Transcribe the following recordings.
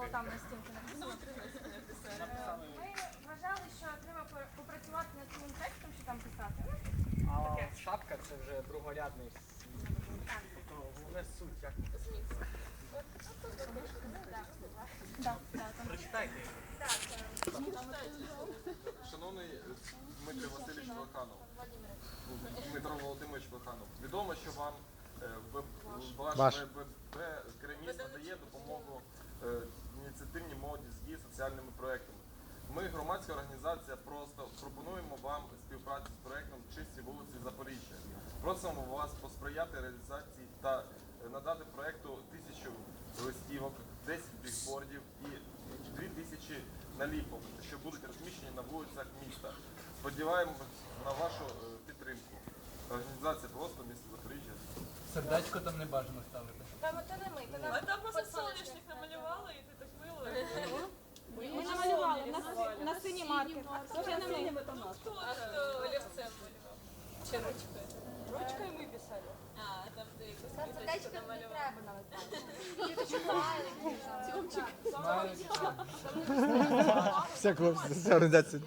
було там на стінці написано. Е, Ми вважали, що треба попрацювати над цим текстом, що там писати. Ну, А шапка це вже другорядний. Тобто головне суть, як прочитайте. Шановний е, Дмитрий Васильович Ваханов, Дмитро Володимирович Ваханов, відомо, що вам е, ваш Ваш. ВБ Креміс надає допомогу е, ініціативній молоді з її соціальними проектами. Ми, громадська організація, просто пропонуємо вам співпрацю з проектом Чисті вулиці Запоріжжя. Просимо вас посприяти реалізації та е, надати проекту тисячу листівок, 10 бікбордів і 2 тисячі наліпок, що будуть розміщені на вулицях міста. Сподіваємось на вашу е, підтримку. Організація просто місто Запоріжжя. Сердечко там не бажано ставити. Там це не ми, там просто соняшник намалювала, і ти так мило. На, на маркер. Це не ми. А хто олівцем? Чи ручкою? Ручкою ми писали. А, там ти якусь Та квіточку сердечко не намалював. треба навіть. Всякого вся організація.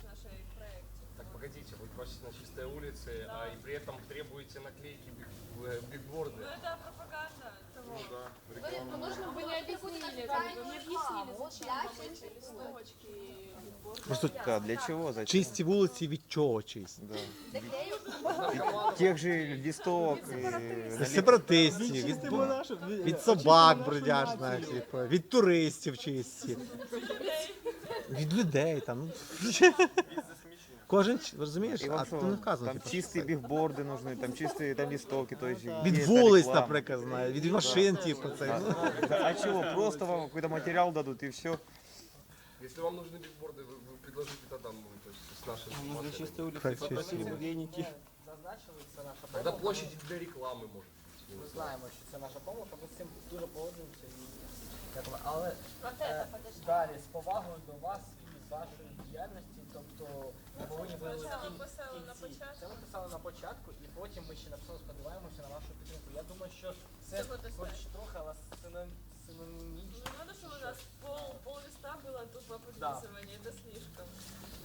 нашей проекте. Так погодите, вы просите на чистой улице, а и при этом требуете наклейки биг- э, бигборды. Ну это пропаганда того. Ну, да, Ви, реклама. нужно Вы не объяснили, там, вы не объяснили, зачем вам эти листовочки и бигборды. Просто Да, для чего? Зачем? чисті вулиці від чого чисті? Да. Тех же листовок. и Від сепаратистів, від, від собак бродяжних, типу, від туристів чисті, від людей там. ну. Місце сміщення. Кожен ч- розумієш, И а вам тут что, не вказано. там типу, чистые бигборды нужны, там чистые там листовки, то есть Від где-то вулиць, реклама. наприклад, знаю, від машин, типу, це. ну. Да, А чего? Просто вам какой-то материал дадут и все. Если вам нужны бигборды, вы, вы предложите тогда, ну, то есть с нашей Ну, информацией. чистой улицы Как попросили чисто? бы веники. Зазначили, це наша Тогда помилка. площади для рекламы может быть. я Ми не знаю. знаємо, що це наша помилка, ми з цим дуже погоджуємося. І, як ви- але Проте, е, подожди. далі з повагою до вас і з вашої діяльності, тобто ми повинні були Це в ми кін- писали на кінці. початку. Це ми писали на початку, і потім ми ще написали, сподіваємося на вашу підтримку. Я думаю, що це Цього достатньо. хоч трохи, але синон- синонімічно. Ну надо, чтобы у нас пол, пол листа было тупо подписывание, это слишком.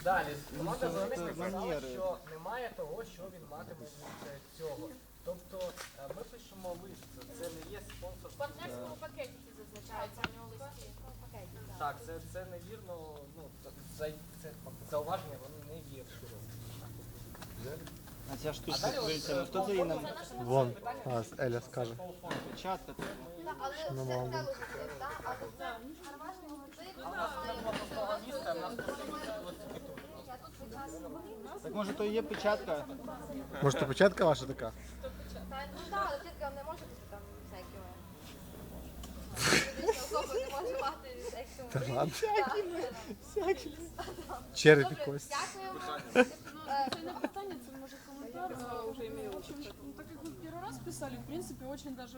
Далі команда це- журналістів сказала, що немає того, що він матиме від е, цього. Тобто е, ми пишемо лист, це не є В партнерському пакеті це зазначається в нього листі. Так. Це, це невірно, ну це, це, це зауваження, вони не є. А ця штучка, е, ну хто це її нам Вон, а, Еля скаже. печатка? Але все Нормально. одно так? Але це гармашний У нас не було пустого міста, в нас потрібно тут показую. Так може то і є печатка? Може, то початка ваша така? Та, ну так, але тільки не може бути там всякими. Фізична особа не може мати Та всякими. ладно. Черепі Добре, кость. дякуємо. Це не питання, це може коментар. Е, В общем, ну, так как вы первый раз писали, в принципе, очень даже,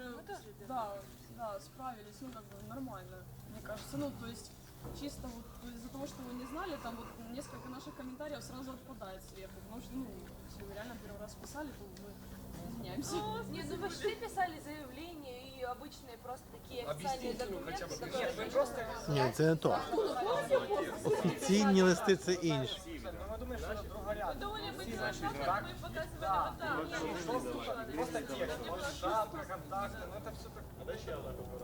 да, да, справились, ну, как бы нормально, мне кажется. Ну, то есть, чисто вот из-за того, что вы не знали, там вот несколько наших комментариев сразу отпадает сверху, потому что, ну, если вы реально первый раз писали, то мы извиняемся. Нет, ну вы же писали заявления и обычные просто такие официальные Объясните, ну, хотя документы, бы которые... Ми просто Ні, це не то. Офіційні листи це інше. ми думаємо, що другорядно. Думали быть Всі на наші фото, так, мы показывали да. вот так. Просто текст, вот шапка, контакты, ну это все так.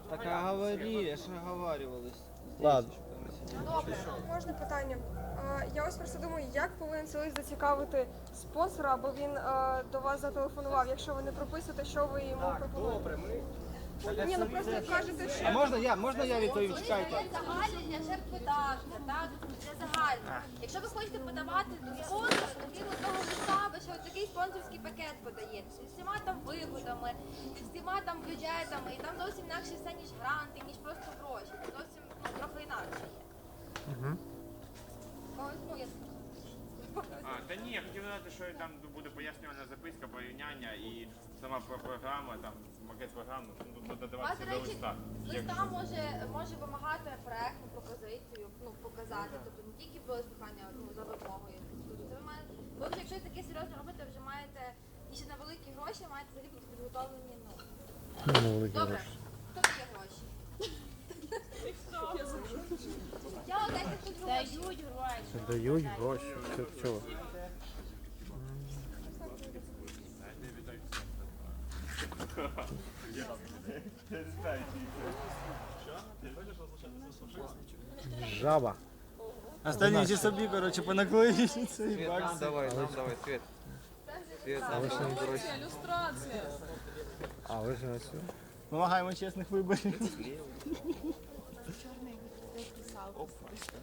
Так а говорили, ж оговаривались. Ладно. Добре. Можна питання? Е, Я ось просто думаю, як повинен цей лист зацікавити спонсора, або він е, до вас зателефонував, якщо ви не прописуєте, що ви йому Так, пропонуєте. добре, ми Ні, ну просто кажете, А що можна я, можна я відповім? Це Чекайте. є загальнення шеф-податка, так? Це загальне. Якщо ви хочете подавати до спонсора, то він того листа, ви ще такий спонсорський пакет подаєте. З усіма там вигодами, з усіма там бюджетами, і там зовсім інакше все, ніж гранти, ніж просто гроші. Це зовсім ну, трохи інакше є. А, та ні, я хотів додати, що там буде пояснювана записка, порівняння і сама про- програма там макет програми, ну, тут додаватися до до речі, листа. листа може, може вимагати проектну пропозицію, ну, показати, тобто не тільки без Дають гроші. Дають гроші. Що- Чого? Жаба. Останній собі, коротше, понаклеїть цей Свет, бакс. нам давай, нам давай, Свет. Свет, нам давай. Иллюстрация, иллюстрация. А, ви ж на цю? Вимагаємо чесних виборів.